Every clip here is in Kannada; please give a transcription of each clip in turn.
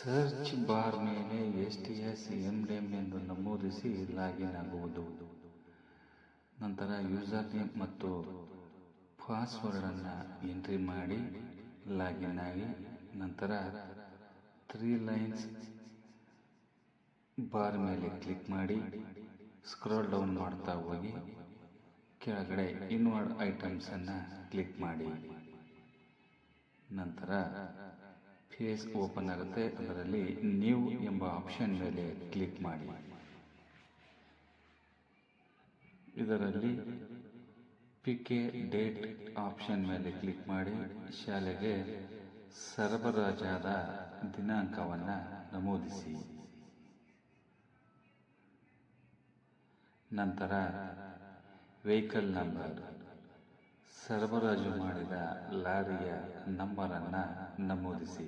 ಸರ್ಚ್ ಬಾರ್ ಮೇಲೆ ಎಸ್ ಎಂ ಡೆಮ್ ಎಂದು ನಮೂದಿಸಿ ಲಾಗಿನ್ ಆಗುವುದು. ನಂತರ ಯೂಸರ್ ನೇಮ್ ಮತ್ತು ಪಾಸ್ವರ್ಡನ್ನು ಎಂಟ್ರಿ ಮಾಡಿ ಲಾಗಿನ್ ಆಗಿ ನಂತರ ತ್ರೀ ಲೈನ್ಸ್ ಬಾರ್ ಮೇಲೆ ಕ್ಲಿಕ್ ಮಾಡಿ ಸ್ಕ್ರೋಲ್ ಡೌನ್ ಮಾಡ್ತಾ ಹೋಗಿ ಕೆಳಗಡೆ ಇನ್ವರ್ಡ್ ಐಟಮ್ಸನ್ನು ಕ್ಲಿಕ್ ಮಾಡಿ. ನಂತರ ಫೇಸ್ ಓಪನ್ ಆಗುತ್ತೆ ಅದರಲ್ಲಿ ನ್ಯೂ ಎಂಬ ಆಪ್ಷನ್ ಮೇಲೆ ಕ್ಲಿಕ್ ಮಾಡಿ. ಇದರಲ್ಲಿ ಪಿಕೆ ಡೇಟ್ ಆಪ್ಷನ್ ಮೇಲೆ ಕ್ಲಿಕ್ ಮಾಡಿ ಶಾಲೆಗೆ ಸರಬರಾಜಾದ ದಿನಾಂಕವನ್ನು ನಮೂದಿಸಿ. ನಂತರ ವೆಹಿಕಲ್ ನಂಬರ್ ಸರಬರಾಜು ಮಾಡಿದ ಲಾರಿಯ ನಂಬರನ್ನು ನಮೂದಿಸಿ.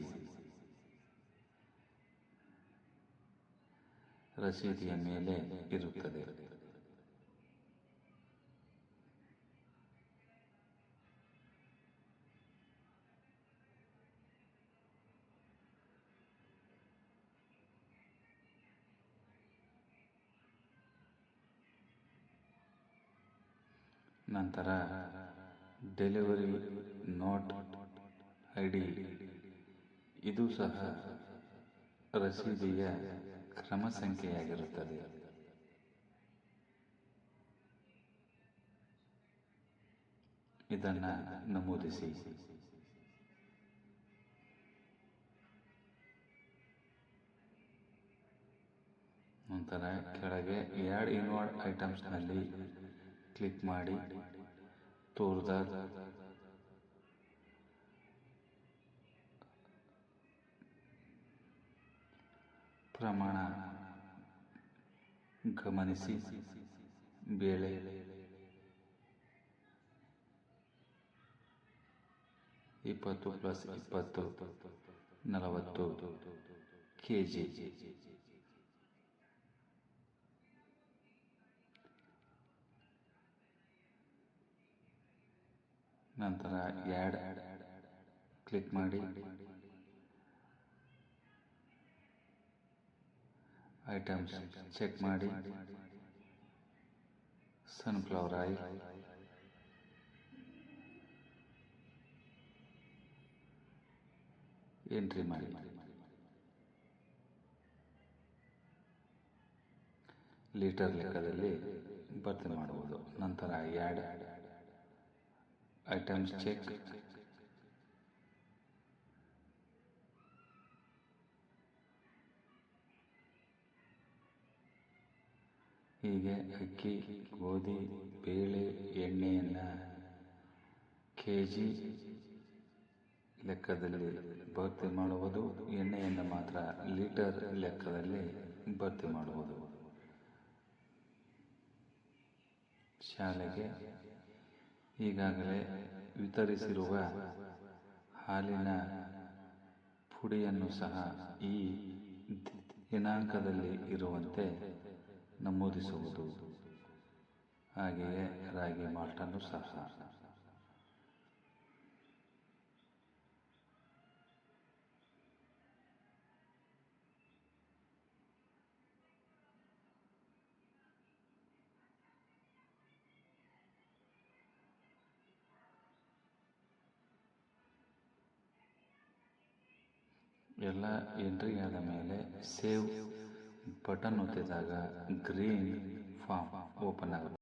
ರಸೀದಿಯ ಮೇಲೆ ಇರುತ್ತದೆ. ನಂತರ ಡೆಲಿವರಿ ನಾಟ್ ಐ ಡಿ ಇದು ಸಹ ರಸೀದಿಯ ಕ್ರಮ ಸಂಖ್ಯೆಯಾಗಿರುತ್ತದೆ. ಇದನ್ನು ನಮೂದಿಸಿ. ನಂತರ ಕೆಳಗೆ ಎರಡು ಇನ್ವಾರ್ಡ್ ಐಟಮ್ಸ್ನಲ್ಲಿ ಕ್ಲಿಕ್ ಮಾಡಿ. ತೋರ್ದ ಪ್ರಮಾಣ ಗಮನಿಸಿ ಬೇಳೆ ಇಪ್ಪತ್ತು ಪ್ಲಸ್ ಇಪ್ಪತ್ತು ನಲವತ್ತು ಕೆ ಜಿ ನಂತರ ಆ್ಯಡ್ ಕ್ಲಿಕ್ ಮಾಡಿ. ಐಟಮ್ಸ್ ಚೆಕ್ ಮಾಡಿ. ಸನ್ಫ್ಲವರ್ ಆಯಿಲ್ ಎಂಟ್ರಿ ಮಾಡಿ. ಲೀಟರ್ ಲೆಕ್ಕದಲ್ಲಿ ಭರ್ತಿ ಮಾಡುವುದು. ನಂತರ ಯಾಡ್ ಐಟಮ್ಸ್ ಚೆಕ್ ಹೀಗೆ ಅಕ್ಕಿ ಗೋಧಿ ಬೇಳೆ ಎಣ್ಣೆಯನ್ನು ಕೆ ಜಿ ಲೆಕ್ಕದಲ್ಲಿ ಭರ್ತಿ ಮಾಡುವುದು ಎಣ್ಣೆಯನ್ನು ಮಾತ್ರ ಲೀಟರ್ ಲೆಕ್ಕದಲ್ಲಿ ಭರ್ತಿ ಮಾಡುವುದು. ಶಾಲೆಗೆ ಈಗಾಗಲೇ ವಿತರಿಸಿರುವ ಹಾಲಿನ ಪುಡಿಯನ್ನು ಸಹ ಈ ದಿನಾಂಕದಲ್ಲಿ ಇರುವಂತೆ ನಮೂದಿಸುವುದು. ಹಾಗೆಯೇ ರಾಗಿ ಮಾಲ್ಟನ್ನು ಸಹ. ಎಲ್ಲ ಎಂಟ್ರಿ ಆದ ಮೇಲೆ ಸೇವ್ ಬಟನ್ ಒತ್ತಿದಾಗ ಗ್ರೀನ್ ಫಾರ್ಮ್ ಓಪನ್ ಆಗುತ್ತೆ.